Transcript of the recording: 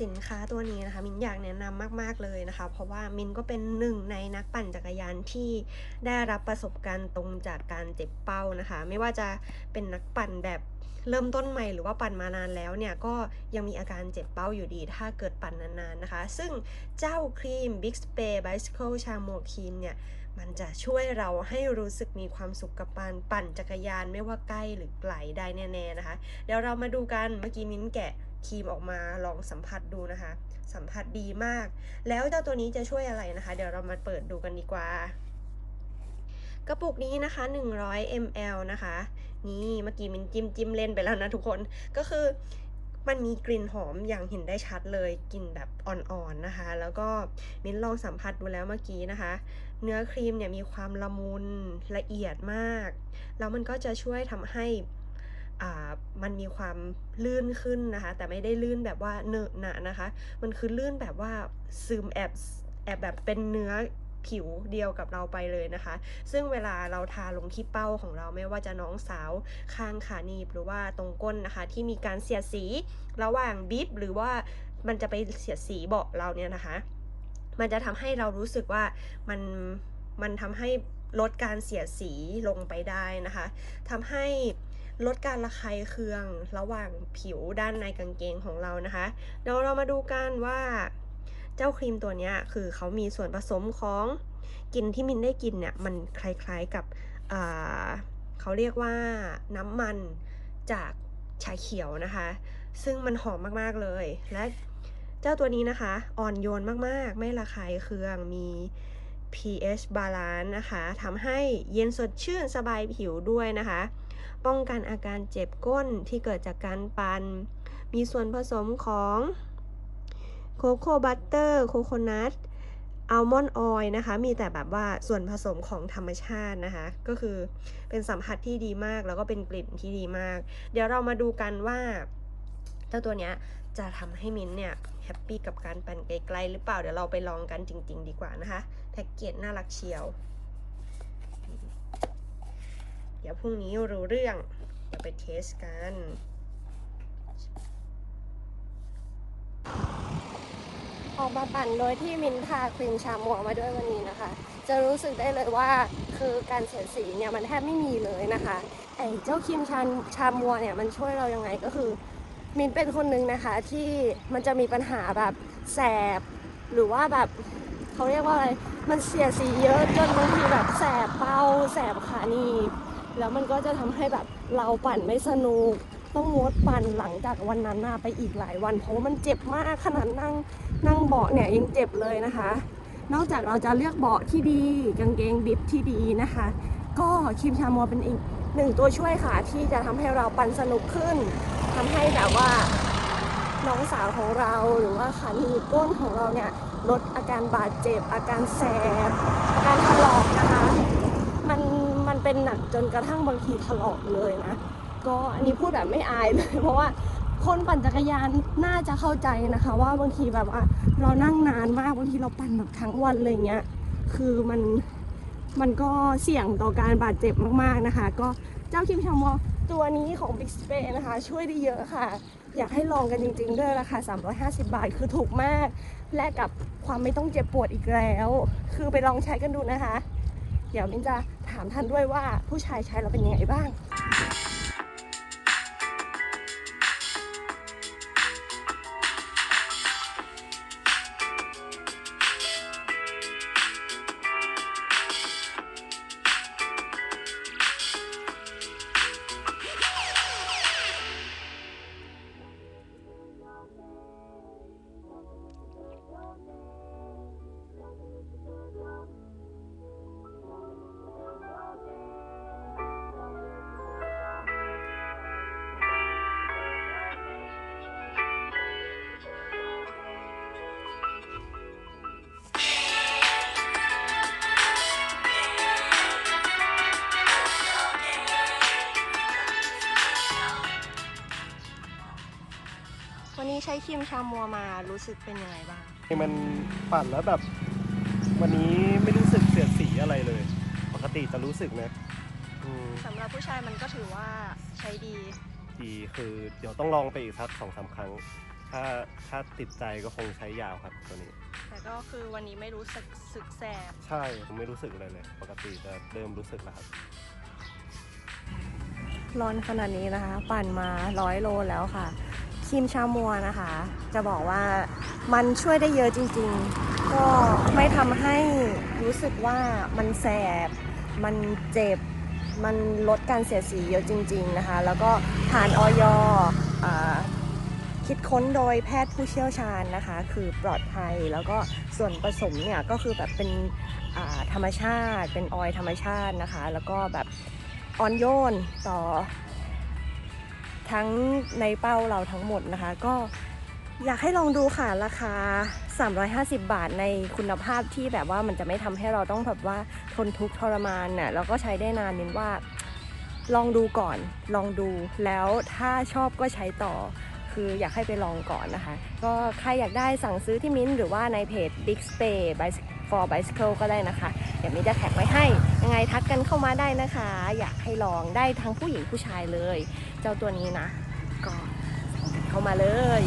สินค้าตัวนี้นะคะมินอยากแนะนำมาก ๆ เลยนะคะ เพราะว่ามินก็เป็นหนึ่งในนักปั่นจักรยานที่ได้รับประสบการณ์ตรงจากการเจ็บเป้านะคะ ไม่ว่าจะเป็นนักปั่นแบบเริ่มต้นใหม่หรือว่าปั่นมานานแล้วเนี่ยก็ยังมีอาการเจ็บเป้าอยู่ดี ถ้าเกิดปั่นนานๆนะคะ ซึ่งเจ้าครีม Big Spray Bicycle ชาโมครีมเนี่ยมันจะช่วยเราให้รู้สึกมีความสุขกับการปั่นจักรยานไม่ว่าใกล้หรือไกลได้แน่ๆนะคะ เดี๋ยวเรามาดูกันเมื่อกี้มิ้นแกะ ครีมออกมาลองสัมผัสดูนะคะ สัมผัสดีมาก แล้วเจ้าตัวนี้จะช่วยอะไรนะคะ เดี๋ยวเรามาเปิดดูกันดีกว่ากระปุกนี้นะคะ 100 ml นะคะ นี่เมื่อกี้มินจิ้มจิ้มเล่นไปแล้วนะทุกคน ก็คือมันมีกลิ่นหอมอย่างเห็นได้ชัดเลยกลิ่นแบบอ่อนๆนะคะ แล้วก็มิ้นลองสัมผัสดูแล้วเมื่อกี้นะคะ เนื้อครีมเนี่ยมีความละมุนละเอียดมาก แล้วมันก็จะช่วยทำให้ มันมีความลื่นขึ้นนะคะ แต่ไม่ได้ลื่นแบบว่าเนอะหนะนะคะ มันคือลื่นแบบว่าซึมแอบแอบแบบเป็นเนื้อผิวเดียวกับเราไปเลยนะคะ ซึ่งเวลาเราทาลงที่เป้าของเราไม่ว่าจะน้องสาวข้างขาหนีบหรือว่าตรงก้นนะคะ ที่มีการเสียดสีระหว่างบิบหรือว่ามันจะไปเสียดสีเบาะเราเนี่ยนะคะ มันจะทำให้เรารู้สึกว่ามันมันทำให้ลดการเสียดสีลงไปได้นะคะทำให้ ลดการระคายเคืองระหว่างผิวด้านในกางเกงของเรานะคะเดี๋ยวเรามาดูกันว่าเจ้าครีมตัวนี้คือเขามีส่วนผสมของกลิ่นที่มินได้กลินเนี่ยมันคล้ายๆกับเขาเรียกว่าน้ำมันจากชาเขียวนะคะ ซึ่งมันหอมมากๆเลย และเจ้าตัวนี้นะคะ อ่อนโยนมากๆ ไม่ระคายเคืองมี pH balance นะคะทำให้เย็นสดชื่นสบายผิวด้วยนะคะ ป้องกันอาการเจ็บก้นที่เกิดจากการปัน่น มีส่วนผสมของโคโค่บัตเตอร์ โคโคนัทอัลมอนด์ออยนะคะ มีแต่แบบว่าส่วนผสมของธรรมชาตินะคะ ก็คือเป็นสัมผัสที่ดีมากแล้วก็เป็นกลิ่นที่ดีมาก เดี๋ยวเรามาดูกันว่าเจ้าตัวเนี้ยจะทำให้มิ้นเนี่ยแฮปปี้กับการปั่นไกลๆหรือเปล่า เดี๋ยวเราไปลองกันจริง ๆ ดีกว่านะคะ แพ็กเกจน่ารักเชียว ดี๋ยวพรุ่งนี้รู้เรื่องเดี๋ยวไปเทสกัน ออกมาปั่นโดยที่มินทาครีมชามัวมาด้วยวันนี้นะคะ จะรู้สึกได้เลยว่าคือการเสียสีเนี่ยมันแทบไม่มีเลยนะคะไอ้เจ้าครีมชาชามัวเนี่ยมันช่วยเรายังไงก็คือ มินเป็นคนนึงนะคะที่มันจะมีปัญหาแบบแสบ หรือว่าแบบเขาเรียกว่าอะไร มันเสียสีเยอะจนบางทีแบบแสบเป้าแสบขาหนีบ แล้วมันก็จะทำให้แบบเราปั่นไม่สนุก ต้องงดปั่นหลังจากวันนั้นน่ะไปอีกหลายวัน เพราะมันเจ็บมากขนาดนั่งนั่งเบาะเนี่ยยังเจ็บเลยนะคะ นอกจากเราจะเลือกเบาะที่ดีกางเกงบิดที่ดีนะคะ ก็ครีมชามัวเป็นอีกหนึ่งตัวช่วยค่ะที่จะทำให้เราปั่นสนุกขึ้นทำให้แบบว่าน้องสาวของเราหรือว่าขาหนีบก้นของเราเนี่ยลดอาการบาดเจ็บ อาการแสบอาการถลอกนะคะ มัน เป็นหนักจนกระทั่งบางทีถลอกเลยนะ ก็อันนี้พูดแบบไม่อายเลย เพราะว่าคนปั่นจักรยานน่าจะเข้าใจนะคะ ว่าบางทีแบบว่าเรานั่งนานมากบางทีเราปั่นแบบทั้งวันเลยเงี้ย คือมันมันก็เสี่ยงต่อการบาดเจ็บมากๆนะคะ ก็เจ้าคิมชามอตัวนี้ของ Big Spray นะคะ ช่วยได้เยอะค่ะ อยากให้ลองกันจริงๆด้วยราคา 350 บาทคือถูกมาก และกับความไม่ต้องเจ็บปวดอีกแล้ว คือไปลองใช้กันดูนะคะ เดี๋ยวมินจะถามท่านด้วยว่าผู้ชายใช้แล้วเป็นยังไงบ้าง ครีมชามัวมารู้สึกเป็นยังไงบ้าง มันปั่นแล้วแบบ วันนี้ไม่รู้สึกเสียดสีอะไรเลย ปกติจะรู้สึกนะอืมสำหรับผู้ชายมันก็ถือว่าใช้ดี ดีคือเดี๋ยวต้องลองไปอีกสักสองสามครั้ง ถ้าถ้าติดใจก็คงใช้ยาวครับตัวนี้ แต่ก็คือวันนี้ไม่รู้สึกสึกแสบ ใช่ผมไม่รู้สึกอะไรเลย ปกติจะเริ่มรู้สึกแล้วครับ ร้อนขนาดนี้นะคะ ปั่นมาร้อยโลแล้วค่ะ ครีมชามัวนะคะ จะบอกว่ามันช่วยได้เยอะจริงๆ ก็ไม่ทำให้รู้สึกว่ามันแสบ มันเจ็บ มันลดการเสียดสีเยอะจริง ๆนะคะ แล้วก็ผ่านออยอคิดค้นโดยแพทย์ผู้เชี่ยวชาญนะคะ คือปลอดภัยแล้วก็ส่วนผสมเนี่ยก็คือแบบเป็นธรรมชาติ เป็นออยธรรมชาตินะคะ แล้วก็แบบอ่อนโยนต่อ ทั้งในเป้าเราทั้งหมดนะคะ ก็อยากให้ลองดูค่ะราคา 350 บาทในคุณภาพที่แบบว่ามันจะไม่ทำให้เราต้องแบบว่าทนทุกข์ทรมานน่ะแล้วก็ใช้ได้นานนินว่า ลองดูก่อน ลองดูแล้วถ้าชอบก็ใช้ต่อ คืออยากให้ไปลองก่อนนะคะ ก็ใครอยากได้สั่งซื้อที่มิ้นท์หรือว่าในเพจ Big Stay Bicy- for Bicycle ก็ได้นะคะ ดี๋ยวมิ้นท์จะแท็กไว้ให้ ยังไงทักกันเข้ามาได้นะคะ อยากให้ลองได้ทั้งผู้หญิงผู้ชายเลย เจ้าตัวนี้นะ ก็สั่งกันเข้ามาเลย